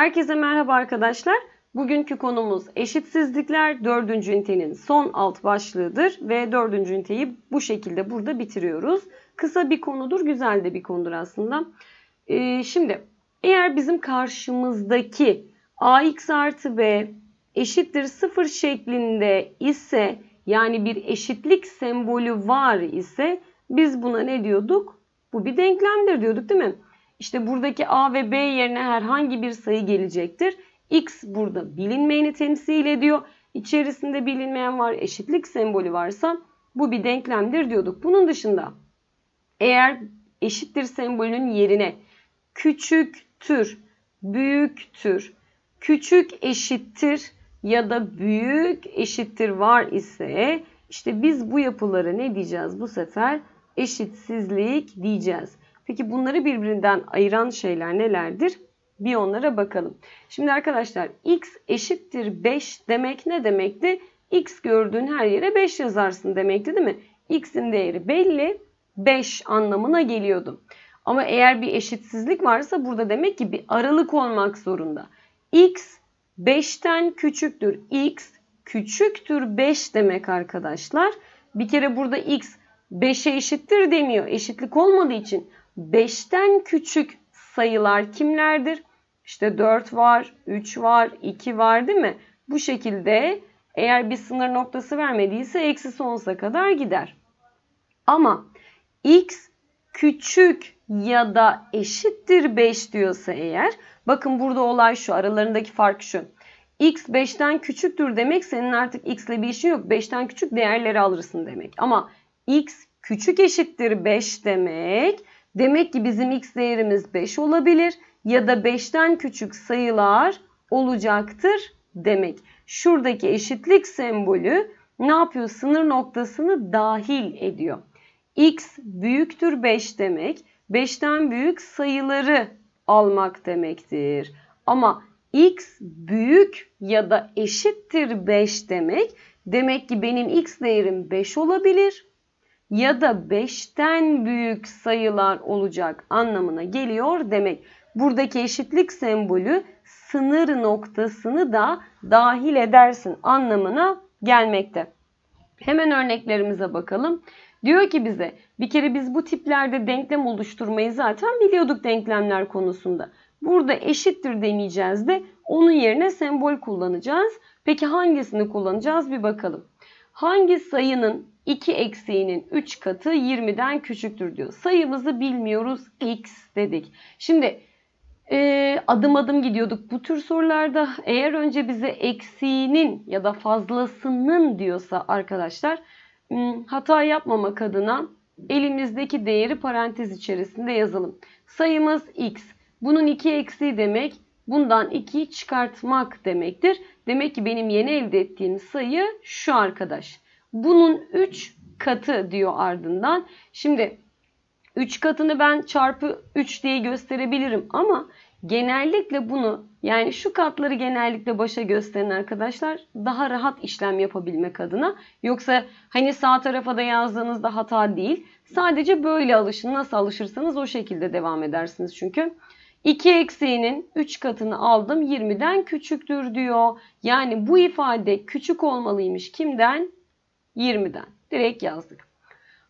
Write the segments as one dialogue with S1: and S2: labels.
S1: Herkese merhaba arkadaşlar. Bugünkü konumuz eşitsizlikler 4. ünitenin son alt başlığıdır ve 4. üniteyi bu şekilde burada bitiriyoruz. Kısa bir konudur, güzel de bir konudur aslında. Ee, şimdi eğer bizim karşımızdaki ax artı b eşittir 0 şeklinde ise yani bir eşitlik sembolü var ise biz buna ne diyorduk? Bu bir denklemdir diyorduk değil mi? İşte buradaki a ve b yerine herhangi bir sayı gelecektir. x burada bilinmeyeni temsil ediyor. İçerisinde bilinmeyen var, eşitlik sembolü varsa bu bir denklemdir diyorduk. Bunun dışında eğer eşittir sembolünün yerine küçüktür, büyüktür, küçük eşittir ya da büyük eşittir var ise işte biz bu yapılara ne diyeceğiz bu sefer? Eşitsizlik diyeceğiz. Peki bunları birbirinden ayıran şeyler nelerdir? Bir onlara bakalım. Şimdi arkadaşlar x eşittir 5 demek ne demekti? x gördüğün her yere 5 yazarsın demekti değil mi? x'in değeri belli 5 anlamına geliyordu. Ama eğer bir eşitsizlik varsa burada demek ki bir aralık olmak zorunda. x 5'ten küçüktür. x küçüktür 5 demek arkadaşlar. Bir kere burada x 5'e eşittir demiyor. Eşitlik olmadığı için 5'ten küçük sayılar kimlerdir? İşte 4 var, 3 var, 2 var değil mi? Bu şekilde eğer bir sınır noktası vermediyse eksi sonsuza kadar gider. Ama x küçük ya da eşittir 5 diyorsa eğer bakın burada olay şu aralarındaki fark şu. x 5'ten küçüktür demek senin artık x ile bir işin yok. 5'ten küçük değerleri alırsın demek. Ama x küçük eşittir 5 demek Demek ki bizim x değerimiz 5 olabilir ya da 5'ten küçük sayılar olacaktır demek. Şuradaki eşitlik sembolü ne yapıyor? Sınır noktasını dahil ediyor. x büyüktür 5 demek 5'ten büyük sayıları almak demektir. Ama x büyük ya da eşittir 5 demek demek ki benim x değerim 5 olabilir ya da 5'ten büyük sayılar olacak anlamına geliyor demek. Buradaki eşitlik sembolü sınır noktasını da dahil edersin anlamına gelmekte. Hemen örneklerimize bakalım. Diyor ki bize bir kere biz bu tiplerde denklem oluşturmayı zaten biliyorduk denklemler konusunda. Burada eşittir demeyeceğiz de onun yerine sembol kullanacağız. Peki hangisini kullanacağız bir bakalım. Hangi sayının 2 eksiğinin 3 katı 20'den küçüktür diyor. Sayımızı bilmiyoruz x dedik. Şimdi e, adım adım gidiyorduk bu tür sorularda. Eğer önce bize eksiğinin ya da fazlasının diyorsa arkadaşlar hmm, hata yapmamak adına elimizdeki değeri parantez içerisinde yazalım. Sayımız x. Bunun 2 eksiği demek bundan 2'yi çıkartmak demektir. Demek ki benim yeni elde ettiğim sayı şu arkadaş. Bunun 3 katı diyor ardından. Şimdi 3 katını ben çarpı 3 diye gösterebilirim ama genellikle bunu yani şu katları genellikle başa gösterin arkadaşlar daha rahat işlem yapabilmek adına. Yoksa hani sağ tarafa da yazdığınızda hata değil. Sadece böyle alışın. Nasıl alışırsanız o şekilde devam edersiniz çünkü. 2 eksiğinin 3 katını aldım 20'den küçüktür diyor. Yani bu ifade küçük olmalıymış. Kimden? 20'den. Direkt yazdık.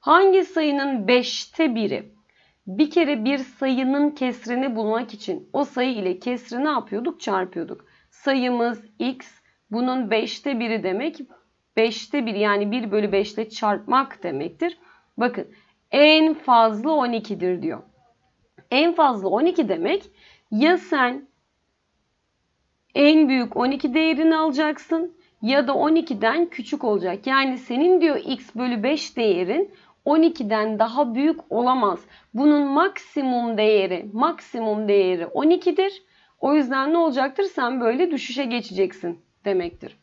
S1: Hangi sayının 5'te biri? Bir kere bir sayının kesrini bulmak için o sayı ile kesri ne yapıyorduk? Çarpıyorduk. Sayımız x. Bunun 5'te biri demek 5'te 1 yani 1 bölü 5 ile çarpmak demektir. Bakın en fazla 12'dir diyor. En fazla 12 demek ya sen en büyük 12 değerini alacaksın ya da 12'den küçük olacak. Yani senin diyor x bölü 5 değerin 12'den daha büyük olamaz. Bunun maksimum değeri, maksimum değeri 12'dir. O yüzden ne olacaktır? Sen böyle düşüşe geçeceksin demektir.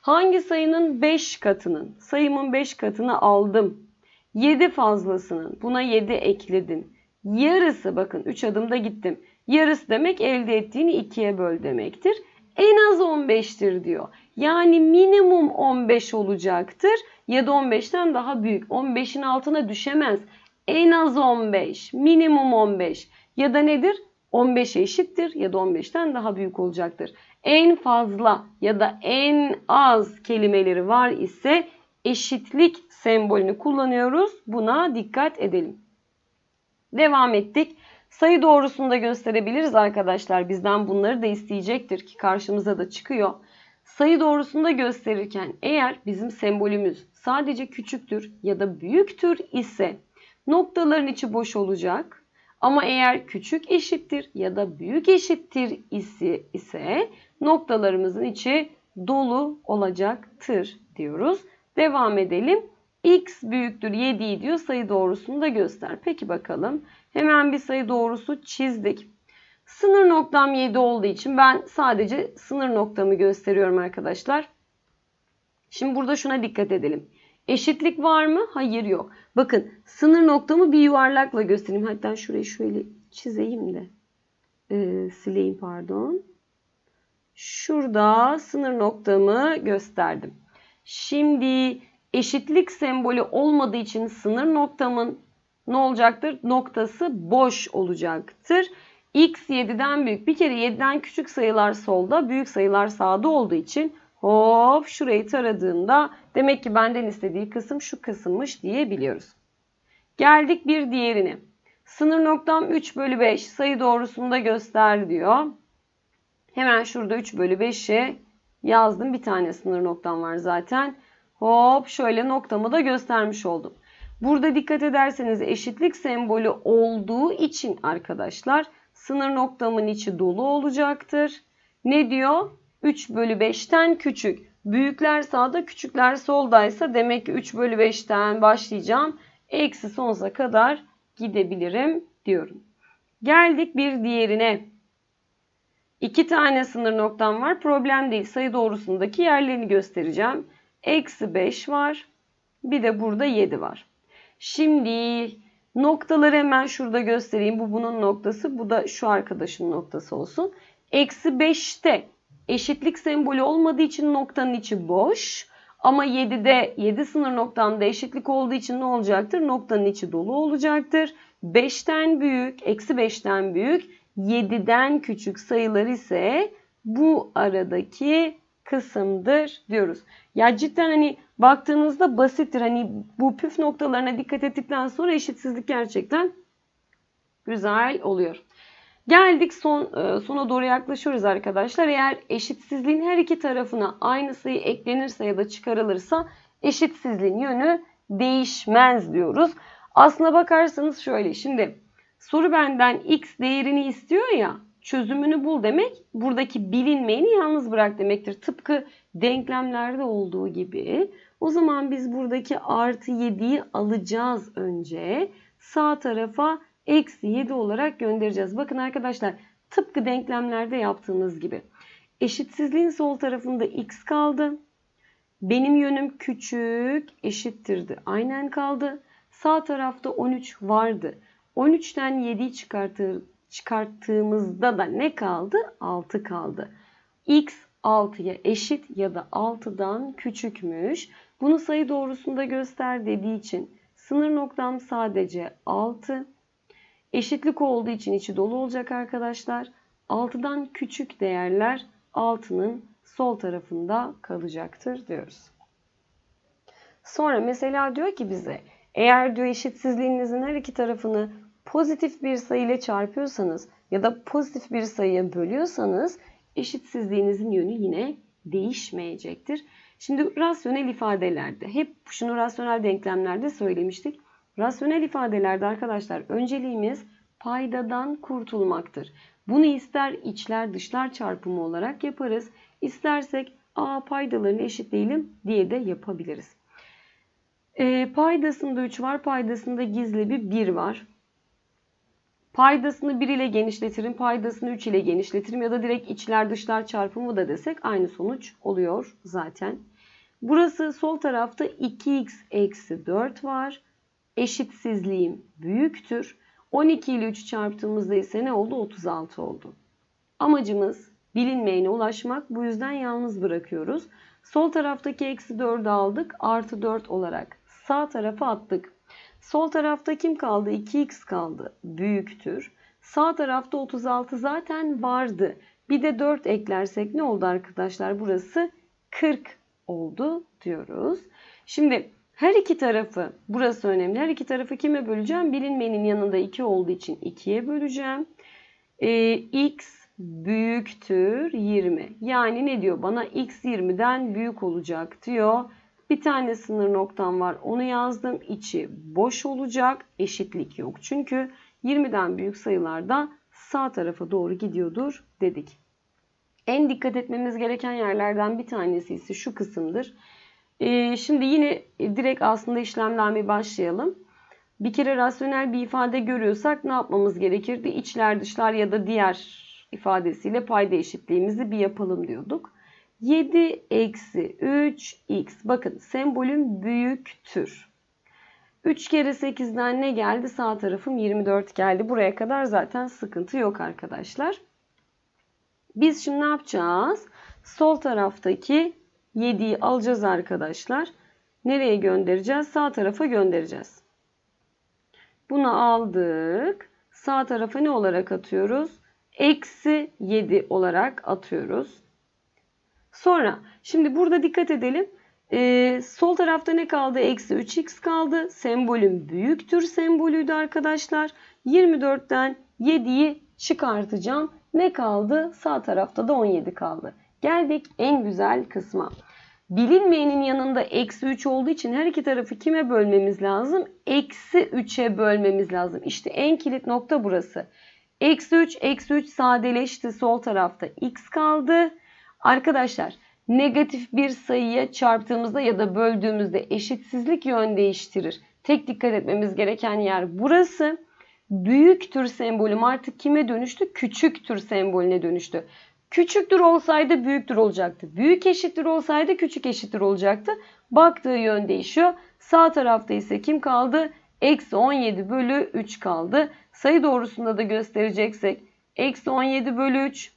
S1: Hangi sayının 5 katının? Sayımın 5 katını aldım. 7 fazlasının. Buna 7 ekledim. Yarısı bakın 3 adımda gittim. Yarısı demek elde ettiğini 2'ye böl demektir. En az 15'tir diyor. Yani minimum 15 olacaktır ya da 15'ten daha büyük. 15'in altına düşemez. En az 15, minimum 15 ya da nedir? 15'e eşittir ya da 15'ten daha büyük olacaktır. En fazla ya da en az kelimeleri var ise eşitlik sembolünü kullanıyoruz. Buna dikkat edelim. Devam ettik. Sayı doğrusunu da gösterebiliriz arkadaşlar. Bizden bunları da isteyecektir ki karşımıza da çıkıyor. Sayı doğrusunu da gösterirken eğer bizim sembolümüz sadece küçüktür ya da büyüktür ise noktaların içi boş olacak. Ama eğer küçük eşittir ya da büyük eşittir ise, ise noktalarımızın içi dolu olacaktır diyoruz. Devam edelim. X büyüktür 7 diyor sayı doğrusunu da göster. Peki bakalım. Hemen bir sayı doğrusu çizdik. Sınır noktam 7 olduğu için ben sadece sınır noktamı gösteriyorum arkadaşlar. Şimdi burada şuna dikkat edelim. Eşitlik var mı? Hayır yok. Bakın sınır noktamı bir yuvarlakla göstereyim. Hatta şurayı şöyle çizeyim de. Ee, sileyim pardon. Şurada sınır noktamı gösterdim. Şimdi eşitlik sembolü olmadığı için sınır noktamın ne olacaktır? Noktası boş olacaktır. X 7'den büyük. Bir kere 7'den küçük sayılar solda, büyük sayılar sağda olduğu için hop şurayı taradığımda demek ki benden istediği kısım şu kısımmış diyebiliyoruz. Geldik bir diğerine. Sınır noktam 3 bölü 5 sayı doğrusunda göster diyor. Hemen şurada 3 bölü 5'e yazdım. Bir tane sınır noktam var zaten. Hop şöyle noktamı da göstermiş oldum. Burada dikkat ederseniz eşitlik sembolü olduğu için arkadaşlar sınır noktamın içi dolu olacaktır. Ne diyor? 3 bölü 5'ten küçük. Büyükler sağda küçükler soldaysa demek ki 3 bölü 5'ten başlayacağım. Eksi sonsuza kadar gidebilirim diyorum. Geldik bir diğerine. İki tane sınır noktam var. Problem değil. Sayı doğrusundaki yerlerini göstereceğim. Eksi 5 var. Bir de burada 7 var. Şimdi noktaları hemen şurada göstereyim. Bu bunun noktası. Bu da şu arkadaşın noktası olsun. Eksi 5'te eşitlik sembolü olmadığı için noktanın içi boş. Ama 7'de 7 sınır noktamda eşitlik olduğu için ne olacaktır? Noktanın içi dolu olacaktır. 5'ten büyük, eksi 5'ten büyük, 7'den küçük sayılar ise bu aradaki kısımdır diyoruz. Ya cidden hani baktığınızda basittir. Hani bu püf noktalarına dikkat ettikten sonra eşitsizlik gerçekten güzel oluyor. Geldik son e, sona doğru yaklaşıyoruz arkadaşlar. Eğer eşitsizliğin her iki tarafına aynı sayı eklenirse ya da çıkarılırsa eşitsizliğin yönü değişmez diyoruz. Aslına bakarsanız şöyle şimdi soru benden x değerini istiyor ya çözümünü bul demek buradaki bilinmeyeni yalnız bırak demektir. Tıpkı denklemlerde olduğu gibi. O zaman biz buradaki artı 7'yi alacağız önce. Sağ tarafa eksi 7 olarak göndereceğiz. Bakın arkadaşlar tıpkı denklemlerde yaptığımız gibi. Eşitsizliğin sol tarafında x kaldı. Benim yönüm küçük eşittirdi. Aynen kaldı. Sağ tarafta 13 vardı. 13'ten 7'yi çıkartır, çıkarttığımızda da ne kaldı? 6 kaldı. x 6'ya eşit ya da 6'dan küçükmüş. Bunu sayı doğrusunda göster dediği için sınır noktam sadece 6. Eşitlik olduğu için içi dolu olacak arkadaşlar. 6'dan küçük değerler 6'nın sol tarafında kalacaktır diyoruz. Sonra mesela diyor ki bize eğer diyor eşitsizliğinizin her iki tarafını pozitif bir sayı ile çarpıyorsanız ya da pozitif bir sayıya bölüyorsanız eşitsizliğinizin yönü yine değişmeyecektir. Şimdi rasyonel ifadelerde hep şunu rasyonel denklemlerde söylemiştik. Rasyonel ifadelerde arkadaşlar önceliğimiz paydadan kurtulmaktır. Bunu ister içler dışlar çarpımı olarak yaparız. İstersek a paydalarını eşitleyelim diye de yapabiliriz. E, paydasında 3 var. Paydasında gizli bir 1 var. Paydasını 1 ile genişletirim. Paydasını 3 ile genişletirim. Ya da direkt içler dışlar çarpımı da desek aynı sonuç oluyor zaten. Burası sol tarafta 2x eksi 4 var. Eşitsizliğim büyüktür. 12 ile 3 çarptığımızda ise ne oldu? 36 oldu. Amacımız bilinmeyene ulaşmak. Bu yüzden yalnız bırakıyoruz. Sol taraftaki eksi 4'ü aldık. Artı 4 olarak sağ tarafa attık. Sol tarafta kim kaldı? 2x kaldı. Büyüktür. Sağ tarafta 36 zaten vardı. Bir de 4 eklersek ne oldu arkadaşlar? Burası 40 oldu diyoruz. Şimdi her iki tarafı, burası önemli. Her iki tarafı kime böleceğim? Bilinmeyenin yanında 2 olduğu için 2'ye böleceğim. Ee, x büyüktür 20. Yani ne diyor bana? x 20'den büyük olacak diyor. Bir tane sınır noktam var. Onu yazdım. İçi boş olacak. Eşitlik yok. Çünkü 20'den büyük sayılarda sağ tarafa doğru gidiyordur dedik. En dikkat etmemiz gereken yerlerden bir tanesi ise şu kısımdır. Ee, şimdi yine direkt aslında işlemden bir başlayalım. Bir kere rasyonel bir ifade görüyorsak ne yapmamız gerekirdi? İçler dışlar ya da diğer ifadesiyle payda eşitliğimizi bir yapalım diyorduk. 7 eksi 3 x. Bakın sembolüm büyüktür. 3 kere 8'den ne geldi? Sağ tarafım 24 geldi. Buraya kadar zaten sıkıntı yok arkadaşlar. Biz şimdi ne yapacağız? Sol taraftaki 7'yi alacağız arkadaşlar. Nereye göndereceğiz? Sağ tarafa göndereceğiz. Bunu aldık. Sağ tarafa ne olarak atıyoruz? Eksi 7 olarak atıyoruz. Sonra şimdi burada dikkat edelim. Ee, sol tarafta ne kaldı? Eksi 3x kaldı. Sembolüm büyüktür sembolüydü arkadaşlar. 24'ten 7'yi çıkartacağım. Ne kaldı? Sağ tarafta da 17 kaldı. Geldik en güzel kısma. Bilinmeyenin yanında eksi 3 olduğu için her iki tarafı kime bölmemiz lazım? Eksi 3'e bölmemiz lazım. İşte en kilit nokta burası. Eksi 3, eksi 3 sadeleşti. Sol tarafta x kaldı. Arkadaşlar negatif bir sayıya çarptığımızda ya da böldüğümüzde eşitsizlik yön değiştirir. Tek dikkat etmemiz gereken yer burası. Büyüktür sembolüm artık kime dönüştü? Küçüktür sembolüne dönüştü. Küçüktür olsaydı büyüktür olacaktı. Büyük eşittir olsaydı küçük eşittir olacaktı. Baktığı yön değişiyor. Sağ tarafta ise kim kaldı? Eksi 17 bölü 3 kaldı. Sayı doğrusunda da göstereceksek eksi 17 bölü 3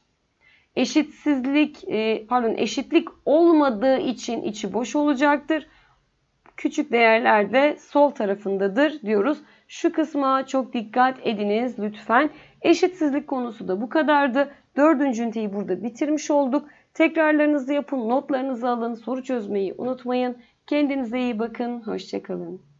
S1: eşitsizlik e, pardon eşitlik olmadığı için içi boş olacaktır. Küçük değerler de sol tarafındadır diyoruz. Şu kısma çok dikkat ediniz lütfen. Eşitsizlik konusu da bu kadardı. Dördüncü üniteyi burada bitirmiş olduk. Tekrarlarınızı yapın, notlarınızı alın, soru çözmeyi unutmayın. Kendinize iyi bakın, hoşçakalın.